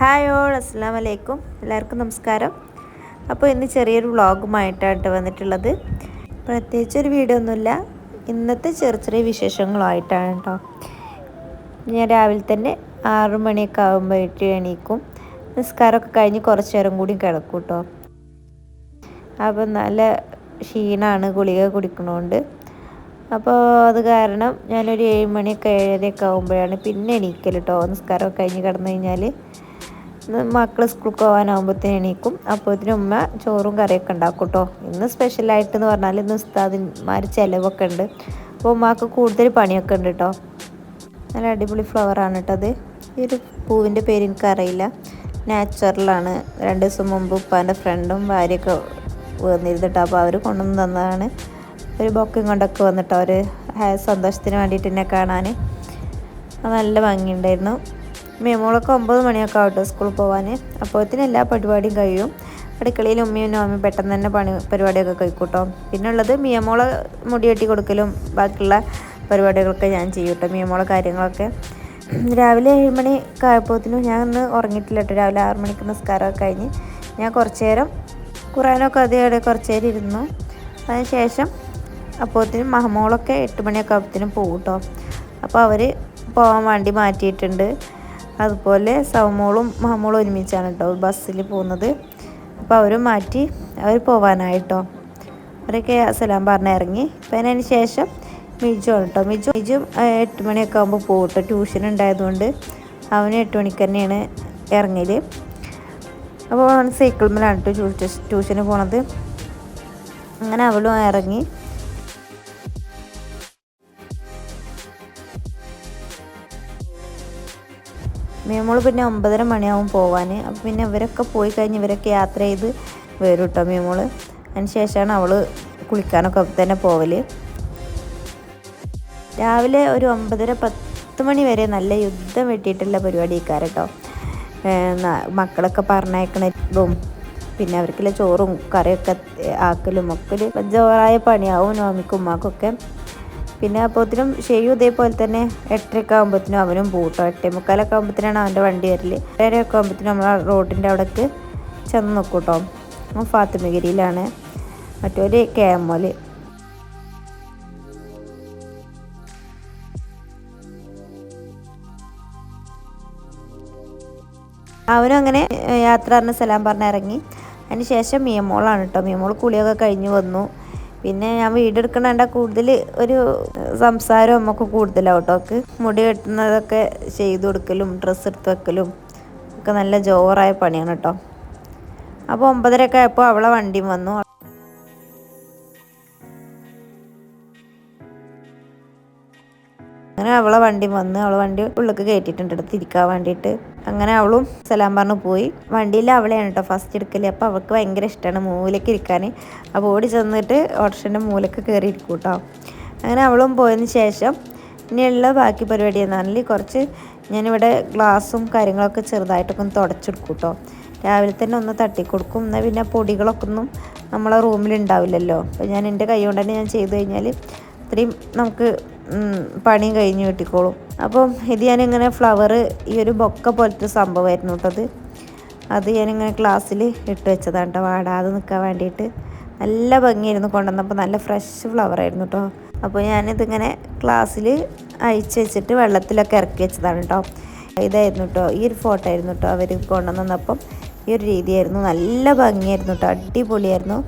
Hi all അസ്സാം വലൈക്കും എല്ലാവർക്കും നമസ്കാരം. അപ്പോൾ ഇന്ന് ചെറിയൊരു വ്ളോഗുമായിട്ടാണ് വന്നിട്ടുള്ളത്. പ്രത്യേകിച്ച് ഒരു വീഡിയോ ഒന്നുമില്ല. ഇന്നത്തെ ചെറിയ ചെറിയ വിശേഷങ്ങളായിട്ടാണ് കേട്ടോ. ഞാൻ രാവിലെ തന്നെ ആറു മണിയൊക്കെ ആകുമ്പോഴേക്ക് എണീക്കും. നിസ്കാരമൊക്കെ കഴിഞ്ഞ് കുറച്ച് നേരം കൂടി കിടക്കും കേട്ടോ. അപ്പം നല്ല ക്ഷീണമാണ് ഗുളിക കുടിക്കണോണ്ട്. അപ്പോൾ അത് കാരണം ഞാനൊരു ഏഴ് മണിയൊക്കെ ഏഴരയൊക്കെ ആകുമ്പോഴാണ് പിന്നെ എണീക്കൽ കേട്ടോ. നിസ്കാരമൊക്കെ കഴിഞ്ഞ് കിടന്നു കഴിഞ്ഞാൽ മക്കൾ സ്കൂൾക്ക് പോകാനാകുമ്പോഴത്തേന് എണീക്കും. അപ്പോഴത്തേനും ഉമ്മ ചോറും കറിയൊക്കെ ഉണ്ടാക്കും കേട്ടോ ഇന്ന് സ്പെഷ്യലായിട്ടെന്ന് പറഞ്ഞാൽ ഇന്ന് ഉസ്താദിന്മാർ ചിലവൊക്കെ ഉണ്ട്. അപ്പോൾ ഉമ്മാക്ക് കൂടുതൽ പണിയൊക്കെ ഉണ്ട് കേട്ടോ നല്ല അടിപൊളി ഫ്ലവറാണ് അത്. ഈ ഒരു പൂവിന്റെ പേര് എനിക്കറിയില്ല. നാച്ചുറലാണ് രണ്ട് ദിവസം മുമ്പ് ഉപ്പാന്റെ ഫ്രണ്ടും ഭാര്യയൊക്കെ വന്നിരുന്നിട്ടോ അപ്പോൾ അവർ കൊണ്ടുവന്ന് തന്നതാണ്. ഒരു ബൊക്കയും കൊണ്ടൊക്കെ വന്നിട്ടോ അവർ സന്തോഷത്തിന് വേണ്ടിയിട്ട് എന്നെ കാണാൻ അത് നല്ല ഭംഗിയുണ്ടായിരുന്നു. മേമോളൊക്കെ ഒമ്പത് മണിയൊക്കെ ആവട്ടെ സ്കൂളിൽ പോകാൻ അപ്പോഴത്തേനും എല്ലാ പരിപാടിയും കഴിയും. അടുക്കളയിൽ ഉമ്മയും നോമ്മയും പെട്ടെന്ന് തന്നെ പണി പരിപാടിയൊക്കെ കഴിക്കൂട്ടോ. പിന്നെ ഉള്ളത് മിയമോളെ മുടി വെട്ടി കൊടുക്കലും ബാക്കിയുള്ള പരിപാടികളൊക്കെ ഞാൻ ചെയ്യും കേട്ടോ മിയമോളെ കാര്യങ്ങളൊക്കെ. രാവിലെ ഏഴ് മണി കായപ്പോത്തിനും ഞാൻ ഒന്ന് ഉറങ്ങിയിട്ടില്ല കേട്ടോ. രാവിലെ ആറ് മണിക്ക് നിസ്കാരമൊക്കെ കഴിഞ്ഞ് ഞാൻ കുറച്ച് നേരം ഖുറാനൊക്കെ അതേ കുറച്ച് നേരം ഇരുന്നു. അതിന് ശേഷം അപ്പോഴത്തേനും മഹമോളൊക്കെ എട്ട് മണിയൊക്കെ ആകുമ്പോഴത്തേനും പോകും കേട്ടോ. അപ്പോൾ അവർ പോകാൻ വേണ്ടി മാറ്റിയിട്ടുണ്ട്. അതുപോലെ സൗമോളും മഹമോളും ഒരുമിച്ചാണ് കേട്ടോ ബസ്സിൽ പോകുന്നത്. അപ്പോൾ അവർ മാറ്റി അവർ പോവാനായിട്ടോ. അവരൊക്കെ സലാം പറഞ്ഞ് ഇറങ്ങി. അപ്പം അതിന് ശേഷം മിജു ആണ് കേട്ടോ മിജു മിജു എട്ട് മണിയൊക്കെ ആകുമ്പോൾ പോകും കേട്ടോ ട്യൂഷൻ ഉണ്ടായതുകൊണ്ട് അവന് എട്ട് മണിക്ക് തന്നെയാണ് ഇറങ്ങിയത് അപ്പോൾ അവൻ സൈക്കിൾ മേലാണ് കേട്ടോ ട്യൂഷന് പോണത്. അങ്ങനെ അവളും ഇറങ്ങി. മേമോൾ പിന്നെ ഒമ്പതര മണിയാവും പോവാൻ അപ്പം പിന്നെ ഇവരൊക്കെ പോയി കഴിഞ്ഞ് ഇവരൊക്കെ യാത്ര ചെയ്ത് വരും കേട്ടോ മേമോൾ അതിന് ശേഷമാണ് അവൾ കുളിക്കാനൊക്കെ തന്നെ പോവൽ രാവിലെ ഒരു ഒമ്പതര പത്ത് മണി വരെ നല്ല യുദ്ധം വെട്ടിയിട്ടുള്ള പരിപാടി കേട്ടോ മക്കളൊക്കെ പറഞ്ഞയക്കണതും പിന്നെ അവർക്കുള്ള ചോറും കറിയൊക്കെ ആക്കലും. ഒക്കെ ഒരു ജോറായ പണിയാവും നോമിക്കും ഉമ്മാക്കൊക്കെ. പിന്നെ അപ്പോത്തിനും ഷെയ്യും ഇതേപോലെ തന്നെ എട്ടരയൊക്കെ ആകുമ്പോഴത്തേനും അവനും പൂട്ടോ എട്ടേ മുക്കാലൊക്കെ ആകുമ്പോഴത്തേനാണ് അവന്റെ വണ്ടി വരൽ ഏഴരയൊക്കെ ആകുമ്പോഴത്തേനും നമ്മൾ റോഡിന്റെ അവിടേക്ക് ചെന്ന് നോക്കും കേട്ടോ ഫാത്തിമഗിരിയിലാണ്. മറ്റൊരു കേമോൽ അവനും അങ്ങനെ യാത്ര പറഞ്ഞ സലാം പറഞ്ഞ് ഇറങ്ങി. അതിന് ശേഷം മിയമോളാണ് കേട്ടോ മിയമോൾ കുളിയൊക്കെ കഴിഞ്ഞ് വന്നു. പിന്നെ ഞാൻ വീഡിയോ എടുക്കണണ്ട കൂടുതൽ ഒരു സംസാരം നമുക്ക് കൂടുതലാവും കേട്ടോ. മുടി കെട്ടുന്നതൊക്കെ ചെയ്തു കൊടുക്കലും ഡ്രസ്സ് എടുത്ത് വെക്കലും ഒക്കെ നല്ല ജോറായ പണിയാണ് കേട്ടോ. അപ്പോൾ ഒമ്പതരയൊക്കെ ആയപ്പോൾ അവളെ വണ്ടിയും വന്നു. അങ്ങനെ അവളെ വണ്ടി വന്ന് അവളെ വണ്ടി ഉള്ളിലേക്ക് കയറ്റിയിട്ടുണ്ട്. അടുത്ത് ഇരിക്കാൻ വേണ്ടിയിട്ട്. അങ്ങനെ അവളും സലാം പറഞ്ഞു പോയി. വണ്ടിയിൽ അവളെയാണ് കേട്ടോ ഫസ്റ്റ് എടുക്കൽ അപ്പോൾ അവൾക്ക് ഭയങ്കര ഇഷ്ടമാണ് മൂലയ്ക്ക് ഇരിക്കാൻ. അപ്പോൾ ഓടി ചെന്നിട്ട് ഓട്ടോഷന്റെ മൂലയ്ക്ക് കയറി ഇരിക്കും കേട്ടോ അങ്ങനെ അവളും പോയതിന് ശേഷം ഇനിയുള്ള ബാക്കി പരിപാടി എന്നാണെങ്കിൽ കുറച്ച് ഞാനിവിടെ ഗ്ലാസ്സും കാര്യങ്ങളൊക്കെ ചെറുതായിട്ടൊക്കെ ഒന്ന് തുടച്ചെടുക്കും കേട്ടോ രാവിലെ തന്നെ ഒന്ന് തട്ടിക്കൊടുക്കും എന്നാൽ പിന്നെ പൊടികളൊക്കെ ഒന്നും നമ്മളെ റൂമിൽ ഉണ്ടാവില്ലല്ലോ. അപ്പോൾ ഞാൻ എന്റെ കൈ കൊണ്ട് തന്നെ ഞാൻ ചെയ്തു കഴിഞ്ഞാൽ അത്രയും നമുക്ക് പണിയും കഴിഞ്ഞ് കിട്ടിക്കോളും. അപ്പം ഇത് ഞാനിങ്ങനെ ഫ്ലവർ ഈ ഒരു ബൊക്ക പോലത്തെ സംഭവമായിരുന്നു കേട്ടോ അത്. അത് ഞാനിങ്ങനെ ക്ലാസ്സിൽ ഇട്ട് വെച്ചതാണ് കേട്ടോ. വാടാതെ നിൽക്കാൻ വേണ്ടിയിട്ട്. നല്ല ഭംഗിയായിരുന്നു കൊണ്ടുവന്നപ്പോൾ നല്ല ഫ്രഷ് ഫ്ലവർ ആയിരുന്നു കേട്ടോ. അപ്പോൾ ഞാനിതിങ്ങനെ ക്ലാസ്സിൽ അഴിച്ച് വെച്ചിട്ട് വെള്ളത്തിലൊക്കെ ഇറക്കി വെച്ചതാണ് കേട്ടോ. ഇതായിരുന്നു കേട്ടോ. ഈ ഒരു ഫോട്ടോ ആയിരുന്നു കേട്ടോ അവർ കൊണ്ടുവന്നപ്പം ഈ ഒരു രീതിയായിരുന്നു. നല്ല ഭംഗിയായിരുന്നു കേട്ടോ. അടിപൊളിയായിരുന്നു.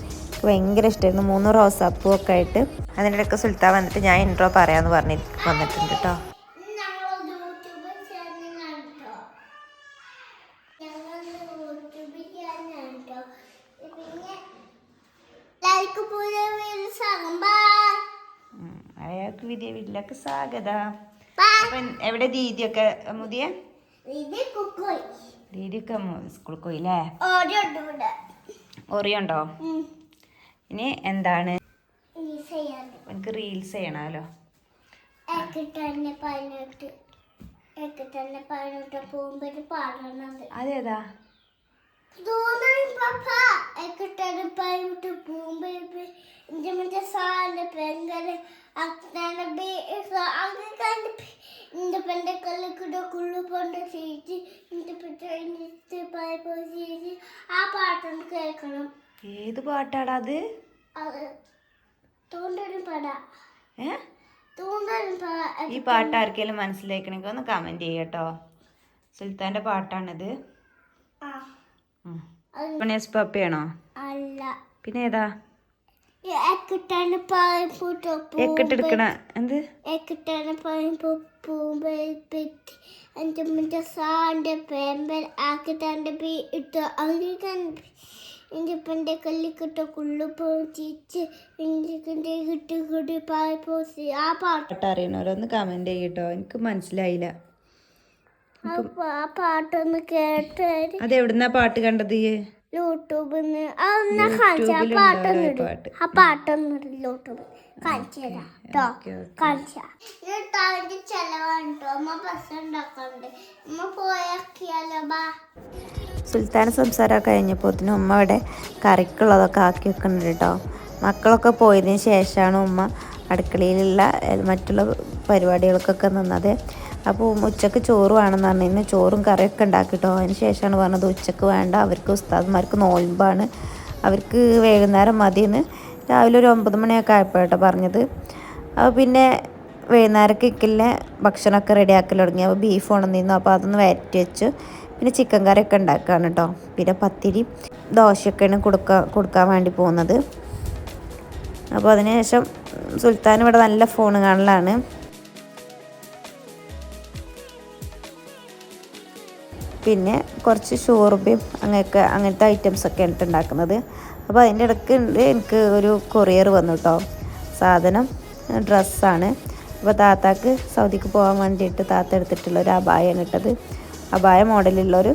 ഭയങ്കര ഇഷ്ടമായിരുന്നു മൂന്ന് റോസാപ്പൂ ഒക്കെ ആയിട്ട്. അതിനിടയ്ക്ക് സുൽത്താൻ വന്നിട്ട് ഞാൻ ഇൻട്രോ പറയാന്ന് പറഞ്ഞ് വന്നിട്ടുണ്ട് കേട്ടോ അയാൾക്ക് വിധിയ വീട്ടിലേക്ക് സ്വാഗതം. അപ്പം എവിടെ ദീദിയൊക്കെ മുതിയ? ദീദിയൊക്കെ സ്കൂളിൽ പോയില്ലേ ഓറിയുണ്ടോ ഇനി എന്താണ്? നമുക്ക് റീൽസ് ചെയ്യണമല്ലോ. അതേതാ? ആ പാട്ടൊന്ന് കേൾക്കണം. ഏത് പാട്ടാടാ അത്? ഈ പാട്ട് ആർക്കെങ്കിലും മനസ്സിലാക്കണമെങ്കിൽ ഒന്ന് കമന്റ് ചെയ്യട്ടോ സുൽത്താന്റെ പാട്ടാണിത്. ഗണേഷ് പപ്പയാണോ? അല്ല. പിന്നെ ഏതാ? എക്കിട്ടെടുക്കണ എന്ത്? എക്കിട്ടാണ് സാന്റെ പേമ്പൽ ആക്കിട്ടാണ്ട് ബി ഇട്ട് പെണ്ടെ കല്ലിക്കിട്ട കുള്ളു പോച്ചിച്ച് എന്റെ കിട്ടി കിട്ടി പോസി. ആ പാട്ട് അറിയണവരൊന്ന് കമന്റ് ചെയ്യട്ടോ. എനിക്ക് മനസ്സിലായില്ല. ആ പാട്ടൊന്ന് കേട്ടാൽ അത് എവിടുന്നാ പാട്ട് കണ്ടത്? യൂട്യൂബിൽ നിന്ന് ആ എന്നാ കാണിച്ച. ആ പാട്ടൊന്ന് ആ പാട്ടൊന്ന് ഇട് യൂട്യൂബിൽ കാണിച്ചു തരാം കേട്ടോ കാണിച്ച ഇതിന്റെ ചെലവാണ് കേട്ടോ അമ്മ ബസ് ഉണ്ടാക്കണ്ട് അമ്മ പോയാക്കിയാലോ ബാ. സുൽത്താൻ സംസാരം കഴിഞ്ഞപ്പോഴത്തേനും ഉമ്മ ഇവിടെ കറിക്കുള്ളതൊക്കെ ആക്കി വെക്കുന്നുണ്ട് കേട്ടോ മക്കളൊക്കെ പോയതിന് ശേഷമാണ് ഉമ്മ അടുക്കളയിലുള്ള മറ്റുള്ള പരിപാടികൾക്കൊക്കെ നിന്നത്. അപ്പോൾ ഉച്ചയ്ക്ക് ചോറ് വേണമെന്ന് പറഞ്ഞു. കഴിഞ്ഞാൽ ചോറും കറിയൊക്കെ ഉണ്ടാക്കി കേട്ടോ അതിന് ശേഷമാണ് പറഞ്ഞത് ഉച്ചയ്ക്ക് വേണ്ട. അവർക്ക് ഉസ്താദ്മാർക്ക് നോൽമ്പാണ്. അവർക്ക് വൈകുന്നേരം മതിയെന്ന് രാവിലെ ഒരു ഒമ്പത് മണിയൊക്കെ ആയപ്പോഴട്ടോ പറഞ്ഞത്. അപ്പോൾ പിന്നെ വൈകുന്നേരമൊക്കെ ഇക്കലിനെ ഭക്ഷണമൊക്കെ റെഡിയാക്കൽ തുടങ്ങി. അപ്പോൾ ബീഫ് ഉണന്നിരുന്നു. അപ്പോൾ അതൊന്ന് വരട്ടി വെച്ചു. പിന്നെ ചിക്കൻ കറിയൊക്കെ ഉണ്ടാക്കുകയാണ് കേട്ടോ. പിന്നെ പത്തിരി ദോശയൊക്കെയാണ് കൊടുക്കാൻ കൊടുക്കാൻ വേണ്ടി പോകുന്നത്. അപ്പോൾ അതിനുശേഷം സുൽത്താൻ ഇവിടെ നല്ല ഫോൺ കാണലാണ്. പിന്നെ കുറച്ച് ഷോർബയും അങ്ങനെയൊക്കെ അങ്ങനത്തെ ഐറ്റംസ് ഒക്കെ ആണ് ഉണ്ടാക്കുന്നത്. അപ്പോൾ അതിന്റെ ഇടയ്ക്ക് എനിക്ക് ഒരു കൊറിയർ വന്നു കേട്ടോ സാധനം ഡ്രസ്സാണ് അപ്പോൾ താത്താക്ക് സൗദിക്ക് പോകാൻ വേണ്ടിയിട്ട് താത്ത എടുത്തിട്ടുള്ള ഒരു അബായാണ് ഇട്ടത് അബായ മോഡലുള്ളൊരു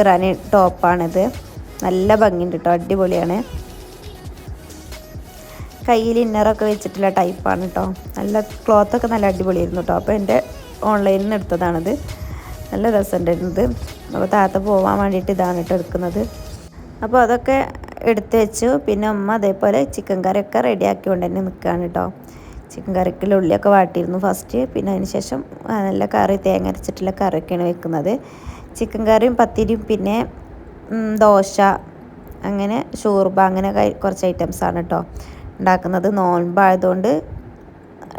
ഇറാനി ടോപ്പാണിത് നല്ല ഭംഗിയുണ്ട് കേട്ടോ അടിപൊളിയാണ്. കയ്യിൽ ഇന്നറൊക്കെ വെച്ചിട്ടുള്ള ടൈപ്പാണ് കേട്ടോ നല്ല ക്ലോത്തൊക്കെ നല്ല അടിപൊളിയായിരുന്നു കേട്ടോ അപ്പോൾ എന്റെ ഓൺലൈനിൽ നിന്ന് എടുത്തതാണിത്. നല്ല രസമുണ്ടായിരുന്നത്. അപ്പോൾ താത്ത പോകാൻ വേണ്ടിയിട്ട് ഇതാണ് കേട്ടോ എടുക്കുന്നത്. അപ്പോൾ അതൊക്കെ എടുത്ത് വെച്ചു. പിന്നെ ഉമ്മ അതേപോലെ ചിക്കൻ കറിയൊക്കെ റെഡിയാക്കിക്കൊണ്ട് തന്നെ നിൽക്കുകയാണ് കേട്ടോ. ചിക്കൻ കറിക്കുള്ള ഉള്ളിയൊക്കെ വാട്ടിയിരുന്നു ഫസ്റ്റ് പിന്നെ അതിന് ശേഷം നല്ല കറി തേങ്ങ അരച്ചിട്ടുള്ള കറിയൊക്കെയാണ് വെക്കുന്നത്. ചിക്കൻ കറിയും പത്തിരിയും പിന്നെ ദോശ അങ്ങനെ ഷൂർബ അങ്ങനെ കുറച്ച് ഐറ്റംസാണ് കേട്ടോ ഉണ്ടാക്കുന്നത്. നോൻപായതുകൊണ്ട്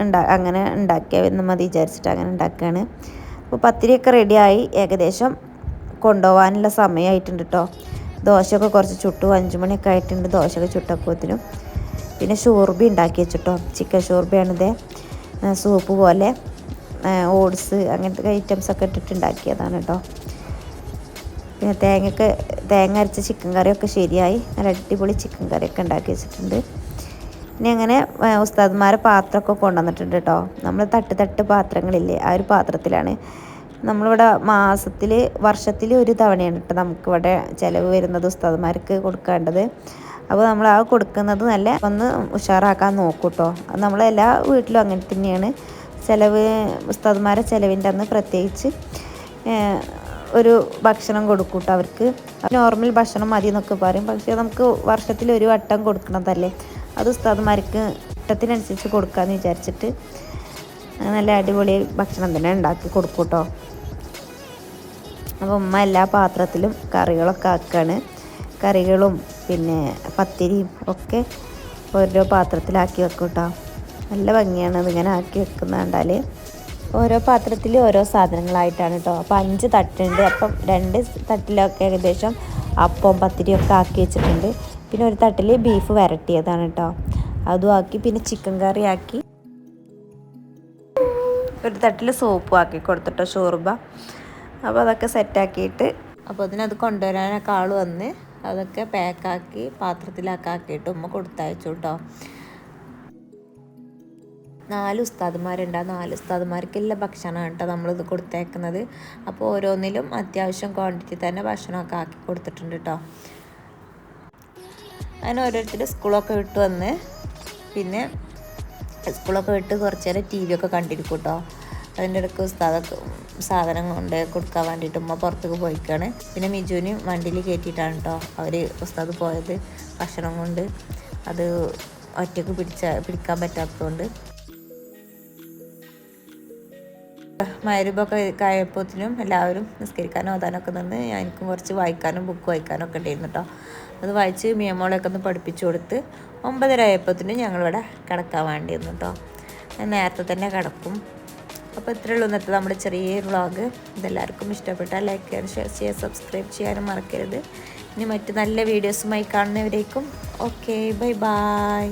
ഉണ്ടാ അങ്ങനെ ഉണ്ടാക്കിയാൽ മതി വിചാരിച്ചിട്ട് അങ്ങനെ ഉണ്ടാക്കുകയാണ് അപ്പോൾ പത്തിരിയൊക്കെ റെഡിയായി ഏകദേശം കൊണ്ടുപോകാനുള്ള സമയമായിട്ടുണ്ട് കേട്ടോ ദോശയൊക്കെ കുറച്ച് ചുട്ടു. അഞ്ച് മണിയൊക്കെ ആയിട്ടുണ്ട് ദോശയൊക്കെ ചുട്ടപ്പോഴത്തിനും പിന്നെ ഷൂർബി ഉണ്ടാക്കി വെച്ചിട്ടോ. ചിക്കൻ ഷൂർബിയാണിത് സൂപ്പ് പോലെ ഓട്സ് അങ്ങനത്തെ ഐറ്റംസൊക്കെ ഇട്ടിട്ട് ഉണ്ടാക്കിയതാണ് കേട്ടോ പിന്നെ തേങ്ങയൊക്കെ തേങ്ങ അരച്ച ചിക്കൻ കറിയൊക്കെ ശരിയായി. നല്ല അടിപൊളി ചിക്കൻ കറിയൊക്കെ ഉണ്ടാക്കി വെച്ചിട്ടുണ്ട്. ഇനി അങ്ങനെ ഉസ്താദ്മാരെ പാത്രമൊക്കെ കൊണ്ടുവന്നിട്ടുണ്ട് കേട്ടോ നമ്മൾ തട്ട് തട്ട് പാത്രങ്ങളില്ലേ ആ ഒരു പാത്രത്തിലാണ്. നമ്മളിവിടെ മാസത്തിൽ വർഷത്തിൽ ഒരു തവണയാണ് കേട്ടോ നമുക്കിവിടെ ചിലവ് വരുന്നത് ഉസ്താദ്മാർക്ക് കൊടുക്കേണ്ടത്. അപ്പോൾ നമ്മൾ ആ കൊടുക്കുന്നത് നല്ല ഒന്ന് ഉഷാറാക്കാൻ നോക്കും കേട്ടോ നമ്മളെല്ലാ വീട്ടിലും അങ്ങനെ തന്നെയാണ്. ചിലവ് ഉസ്താദ്മാരെ ചിലവിന്റെ അന്ന് പ്രത്യേകിച്ച് ഒരു ഭക്ഷണം കൊടുക്കും കേട്ടോ അവർക്ക്. നോർമൽ ഭക്ഷണം മതി എന്നൊക്കെ പറയും. പക്ഷേ നമുക്ക് വർഷത്തിൽ ഒരു വട്ടം കൊടുക്കണതല്ലേ? അത് ഉസ്താദ്മാർക്ക് ഇഷ്ടത്തിനനുസരിച്ച് കൊടുക്കാമെന്ന് വിചാരിച്ചിട്ട് നല്ല അടിപൊളി ഭക്ഷണം തന്നെ ഉണ്ടാക്കി കൊടുക്കും കേട്ടോ അപ്പോൾ ഉമ്മ എല്ലാ പാത്രത്തിലും കറികളൊക്കെ ആക്കുകയാണ് കറികളും പിന്നെ പത്തിരിയും ഒക്കെ ഓരോ പാത്രത്തിലാക്കി വെക്കും കേട്ടോ നല്ല ഭംഗിയാണ് അതിങ്ങനെ ആക്കി വെക്കുന്ന കണ്ടാൽ ഓരോ പാത്രത്തിൽ ഓരോ സാധനങ്ങളായിട്ടാണ് കേട്ടോ അപ്പോൾ അഞ്ച് തട്ടുണ്ട്. അപ്പം രണ്ട് തട്ടിലൊക്കെ ഏകദേശം അപ്പം പത്തിരിയൊക്കെ ആക്കി വെച്ചിട്ടുണ്ട്. പിന്നെ ഒരു തട്ടിൽ ബീഫ് വരട്ടിയതാണ് കേട്ടോ. അതും ആക്കി പിന്നെ ചിക്കൻ കറി ആക്കി. ഒരു തട്ടിൽ സോപ്പും ആക്കി കൊടുത്തിട്ടോ ഷോർബ. അപ്പോൾ അതൊക്കെ സെറ്റാക്കിയിട്ട് അപ്പോൾ അതിനത് കൊണ്ടുവരാനൊക്കെ ആൾ വന്ന് അതൊക്കെ പാക്കാക്കി പാത്രത്തിലൊക്കെ ആക്കിയിട്ട് ഉമ്മ കൊടുത്തയച്ചു കേട്ടോ. നാല് ഉസ്താദുമാരുണ്ട്. നാല് ഉസ്താദുമാർക്കുള്ള ഭക്ഷണമാണ് കേട്ടോ നമ്മളിത് കൊടുത്തേക്കുന്നത്. അപ്പോൾ ഓരോന്നിലും അത്യാവശ്യം ക്വാണ്ടിറ്റി തന്നെ ഭക്ഷണമൊക്കെ ആക്കി കൊടുത്തിട്ടുണ്ട് കേട്ടോ. അങ്ങനെ ഓരോരുത്തർ സ്കൂളൊക്കെ വിട്ട് വന്ന് പിന്നെ സ്കൂളൊക്കെ വിട്ട് കുറച്ച് നേരം ടി വി ഒക്കെ കണ്ടിരിക്കും കേട്ടോ അതിന്റെ ഇടയ്ക്ക് ഉസ്താദൊക്കെ സാധനം കൊണ്ട് കൊടുക്കാൻ വേണ്ടിയിട്ട് ഉമ്മ പുറത്തേക്ക് പോയിക്കാണ്. പിന്നെ മിജുവിനും വണ്ടിയിൽ കയറ്റിയിട്ടാണ് കേട്ടോ അവർ ഉസ്താദ് പോയത് ഭക്ഷണം കൊണ്ട്. അത് ഒറ്റയ്ക്ക് പിടിച്ച പിടിക്കാൻ പറ്റാത്തതുകൊണ്ട്. മയരൂപൊക്കെ കായപ്പോത്തിനും എല്ലാവരും നിസ്കരിക്കാനും ഓതാനൊക്കെ നിന്ന് എനിക്കും കുറച്ച് വായിക്കാനും ബുക്ക് വായിക്കാനും ഒക്കെ ഉണ്ടായിരുന്നു കേട്ടോ അത് വായിച്ച് മിയമോളൊക്കെ ഒന്ന് പഠിപ്പിച്ചു കൊടുത്ത് ഒമ്പതര ആയപ്പോഴത്തേനും ഞങ്ങളിവിടെ കിടക്കാൻ വേണ്ടി വന്നു കേട്ടോ നേരത്തെ തന്നെ കിടക്കും. അപ്പോൾ ഇത്രയേ ഉള്ളൂ ഇന്നത്തെ നമ്മുടെ ചെറിയ വ്ളോഗ് ഇതെല്ലാവർക്കും ഇഷ്ടപ്പെട്ടാൽ ലൈക്ക് ചെയ്യാൻ ഷെയർ ചെയ്യാൻ സബ്സ്ക്രൈബ് ചെയ്യാനും മറക്കരുത്. ഇനി മറ്റ് നല്ല വീഡിയോസുമായി കാണുന്നവരേക്കും. Okay bye bye